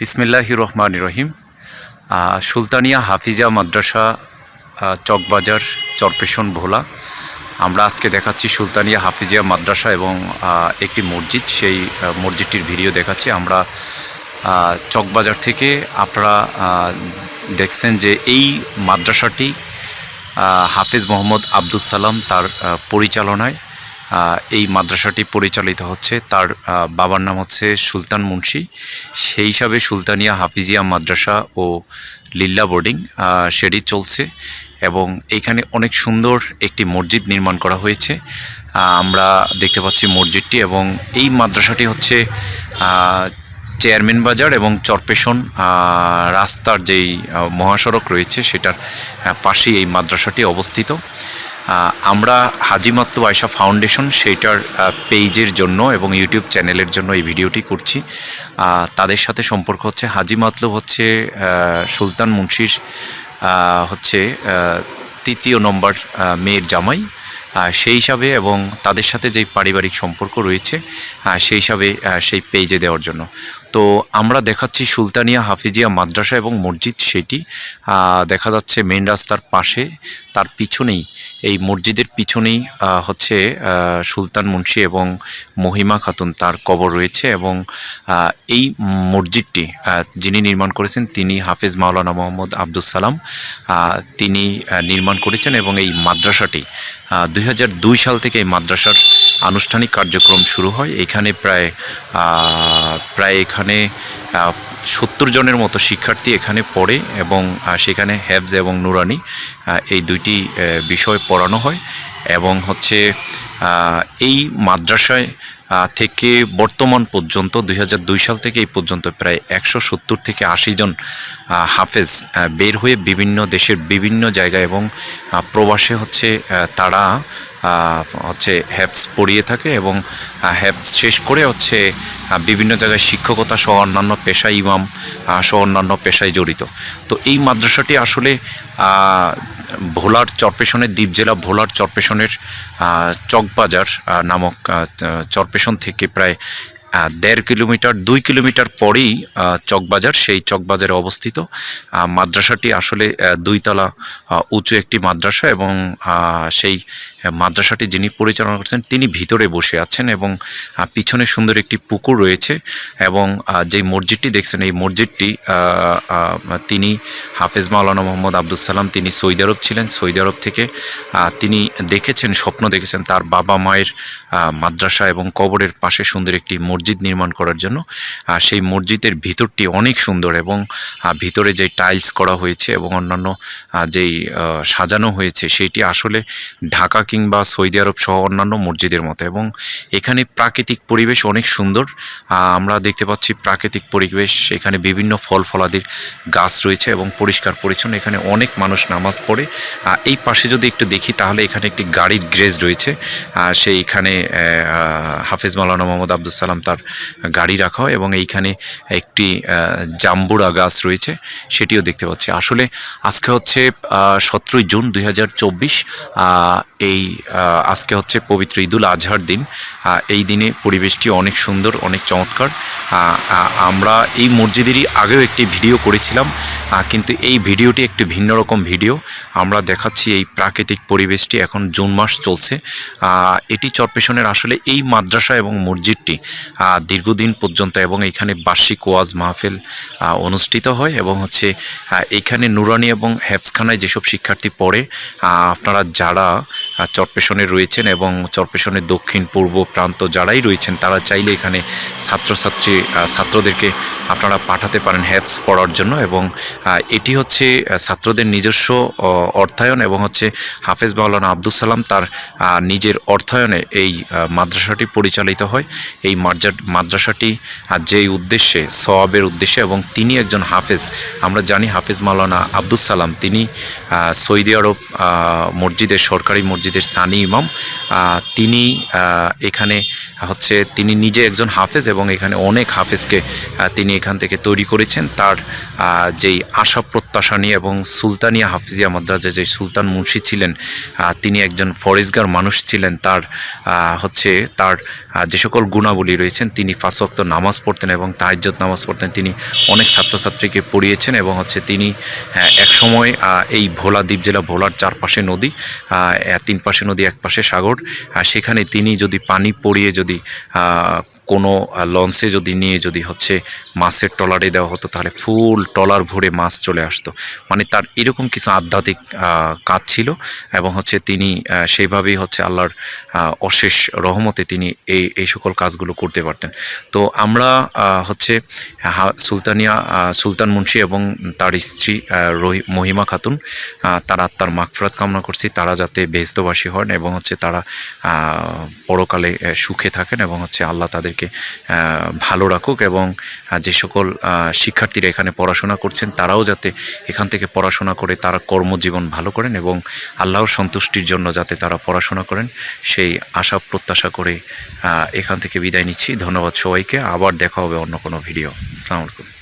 বিসমিল্লাহ রহমান রহিম। সুলতানিয়া হাফিজা মাদ্রাসা চকবাজার, চরপেশন, ভোলা। আমরা আজকে দেখাচ্ছি সুলতানিয়া হাফিজিয়া মাদ্রাসা এবং একটি মসজিদ। সেই মসজিদটির ভিডিও দেখাচ্ছি। আমরা চকবাজার থেকে আপনারা দেখছেন যে এই মাদ্রাসাটি হাফিজ মোহাম্মদ আব্দুল সালাম তার পরিচালনায় এই মাদ্রাসাটি পরিচালিত হচ্ছে। তার বাবার নাম হচ্ছে সুলতান মুন্সি। সেই হিসাবে সুলতানিয়া হাফিজিয়া মাদ্রাসা ও লিল্লা বোর্ডিং সেটি চলছে এবং এখানে অনেক সুন্দর একটি মসজিদ নির্মাণ করা হয়েছে। আমরা দেখতে পাচ্ছি মসজিদটি এবং এই মাদ্রাসাটি হচ্ছে চেয়ারম্যান বাজার এবং চরপেশন রাস্তার যেই মহাসড়ক রয়েছে, সেটার পাশেই এই মাদ্রাসাটি অবস্থিত। আমরা হাজি মাতলু আয়সা ফাউন্ডেশন সেইটার পেজের জন্য এবং ইউটিউব চ্যানেলের জন্য এই ভিডিওটি করছি। তাদের সাথে সম্পর্ক হচ্ছে হাজি মাতলুব হচ্ছে সুলতান মুন্সির হচ্ছে তৃতীয় নম্বর মেয়ের জামাই। সেই হিসাবে এবং তাদের সাথে যেই পারিবারিক সম্পর্ক রয়েছে সেই হিসাবে সেই পেজে দেওয়ার জন্য। তো আমরা দেখাচ্ছি সুলতানিয়া হাফিজিয়া মাদ্রাসা এবং মসজিদ সেটি। দেখা যাচ্ছে মেন রাস্তার পাশে, তার পিছনেই, এই মসজিদের পিছনেই হচ্ছে সুলতান মুন্সি এবং মহিমা খাতুন তার কবর রয়েছে এবং এই মসজিদটি যিনি নির্মাণ করেছেন তিনি হাফিজ মাওলানা মোহাম্মদ আব্দুল সালাম। তিনি নির্মাণ করেছেন এবং এই মাদ্রাসাটি দুই হাজার দুই সাল থেকে এই মাদ্রাসার আনুষ্ঠানিক কার্যক্রম শুরু হয়। এখানে প্রায় প্রায় এখানে সত্তর জনের মতো শিক্ষার্থী এখানে পড়ে এবং সেখানে হ্যাবজ এবং নুরানি এই দুইটি বিষয় পড়ানো হয় এবং হচ্ছে এই মাদ্রাসায় থেকে বর্তমান পর্যন্ত দু হাজার দুই সাল থেকে এই পর্যন্ত প্রায় একশো সত্তর থেকে আশি জন হাফেজ বের হয়ে বিভিন্ন দেশের বিভিন্ন জায়গায় এবং প্রবাসে হচ্ছে তারা হচ্ছে হ্যাপস পড়িয়ে থাকে এবং হ্যাপস শেষ করে হচ্ছে বিভিন্ন জায়গায় শিক্ষকতা সহ অন্যান্য পেশায় ইমাম সহ অন্যান্য পেশায় জড়িত। তো এই মাদ্রাসাটি আসলে ভোলার চরপেশনের দ্বীপ জেলা ভোলার চরপেশনের চকবাজার নামক চরপেশন থেকে প্রায় দেড় কিলোমিটার, দুই কিলোমিটার পরেই চকবাজার, সেই চকবাজারে অবস্থিত। মাদ্রাসাটি আসলে দুইতলা উঁচু একটি মাদ্রাসা এবং সেই মাদ্রাসাটি যিনি পরিচালনা করছেন, তিনি ভিতরে বসে আছেন এবং পিছনে সুন্দর একটি পুকুর রয়েছে এবং যেই মসজিদটি দেখছেন, এই মসজিদটি তিনি হাফেজ মাওলানা মোহাম্মদ আব্দুল সালাম, তিনি সৌদি আরব ছিলেন। সৌদি আরব থেকে তিনি দেখেছেন, স্বপ্ন দেখেছেন তার বাবা মায়ের মাদ্রাসা এবং কবরের পাশে সুন্দর একটি মসজিদ নির্মাণ করার জন্য। সেই মসজিদের ভিতরটি অনেক সুন্দর এবং ভিতরে যে টাইলস করা হয়েছে এবং অন্যান্য যেই সাজানো হয়েছে, সেটি আসলে ঢাকা কিংবা সৌদি আরব সহ অন্যান্য মসজিদের মতো। এবং এখানে প্রাকৃতিক পরিবেশ অনেক সুন্দর। আমরা দেখতে পাচ্ছি প্রাকৃতিক পরিবেশ। এখানে বিভিন্ন ফল ফলাদির গাছ রয়েছে এবং পরিষ্কার পরিচ্ছন্ন। এখানে অনেক মানুষ নামাজ পড়ে। এই পাশে যদি একটু দেখি, তাহলে এখানে একটি গাড়ির গ্রেজ রয়েছে। সেইখানে হাফিজ মাওলানা মোহাম্মদ আব্দুল সালাম তার গাড়ি রাখা হয় এবং এইখানে একটি জাম্বুরা গাছ রয়েছে। সেটিও দেখতে পাচ্ছি। আসলে আজকে হচ্ছে সতেরোই জুন দু হাজার চব্বিশ এই আহ, আজকে হচ্ছে পবিত্র ঈদুল আজহার দিন। এই দিনে পরিবেশটি অনেক সুন্দর অনেক চমৎকার। আমরা এই মসজিদেরই আগেও একটি ভিডিও করেছিলাম কিন্তু এই ভিডিওটি একটি ভিন্ন রকম ভিডিও। আমরা দেখাচ্ছি এই প্রাকৃতিক পরিবেশটি এখন জুন মাস চলছে। এটি চরপেশনের আসলে এই মাদ্রাসা এবং মসজিদটি দীর্ঘদিন পর্যন্ত এবং এখানে বার্ষিক ওয়াজ মাহফিল অনুষ্ঠিত হয় এবং হচ্ছে এখানে নুরানি এবং হ্যাপসখানায় যেসব শিক্ষার্থী পড়ে আপনারা যারা চরপেশনে রয়েছেন এবং চরপেশনের দক্ষিণ পূর্ব প্রান্ত যারাই রয়েছেন, তারা চাইলে এখানে ছাত্রছাত্রী ছাত্রদেরকে আপনারা পাঠাতে পারেন হ্যাপস পড়ার জন্য এবং এটি হচ্ছে ছাত্রদের নিজস্ব অর্থায়ন এবং হচ্ছে হাফেজ মাওলানা আব্দুল সালাম তার নিজের অর্থায়নে এই মাদ্রাসাটি পরিচালিত হয়। এই মাদ্রা- মাদ্রাসাটি যেই উদ্দেশ্যে, সওয়াবের উদ্দেশ্যে এবং তিনি একজন হাফেজ। আমরা জানি হাফেজ মাওলানা আব্দুল সালাম, তিনি সৌদি আরব মসজিদের সরকারি মসজিদের সানি ইমাম তিনি এখানে হচ্ছে তিনি নিজে একজন হাফেজ এবং এখানে অনেক হাফেজকে তিনি এখান থেকে তৈরি করেছেন। তার যেই আশা প্রত্যাশা নিয়ে এবং সুলতানিয়া হাফিজিয়া মাদ্রাসে যে সুলতান মুন্সি ছিলেন তিনি একজন ফরেজগার মানুষ ছিলেন। তার হচ্ছে তার যে সকল গুণাবলী রয়েছেন, তিনি ওয়াক্ত নামাজ পড়তেন এবং তাহাজ্জত নামাজ পড়তেন। তিনি অনেক ছাত্রছাত্রীকে পড়িয়েছেন এবং হচ্ছে তিনি এক সময় এই ভোলা দ্বীপ জেলা ভোলার চারপাশে নদী তিন পাশে নদী, এক পাশে সাগর সেখানে তিনি যদি পানি পড়িয়ে যদি আহ, কোনো লঞ্চে যদি নিয়ে যদি হচ্ছে মাছের ট্রলারে দেওয়া হতো, তাহলে ফুল ট্রলার ভরে মাছ চলে আসতো। মানে তার এরকম কিছু আধ্যাত্মিক কাজ ছিল এবং হচ্ছে তিনি সেইভাবেই হচ্ছে আল্লাহর অশেষ রহমতে তিনি এই এই সকল কাজগুলো করতে পারতেন। তো আমরা হচ্ছে সুলতানিয়া সুলতান মুন্সি এবং তার স্ত্রী মহিমা খাতুন তার আত্মার মাগফিরাত কামনা করছি। তারা যাতে বেহস্তবাসী হন এবং হচ্ছে তারা পরকালে সুখে থাকেন এবং হচ্ছে আল্লাহ তাদেরকে আহ, ভালো রাখুক এবং যে সকল শিক্ষার্থীরা এখানে পড়াশোনা করছেন তারাও যাতে এখান থেকে পড়াশোনা করে তারা কর্মজীবন ভালো করেন এবং আল্লাহর সন্তুষ্টির জন্য যাতে তারা পড়াশোনা করেন সেই আশা প্রত্যাশা করে এখান থেকে বিদায় নিচ্ছি। ধন্যবাদ সবাইকে। আবার দেখা হবে অন্য কোনো ভিডিও। আসসালামু আলাইকুম।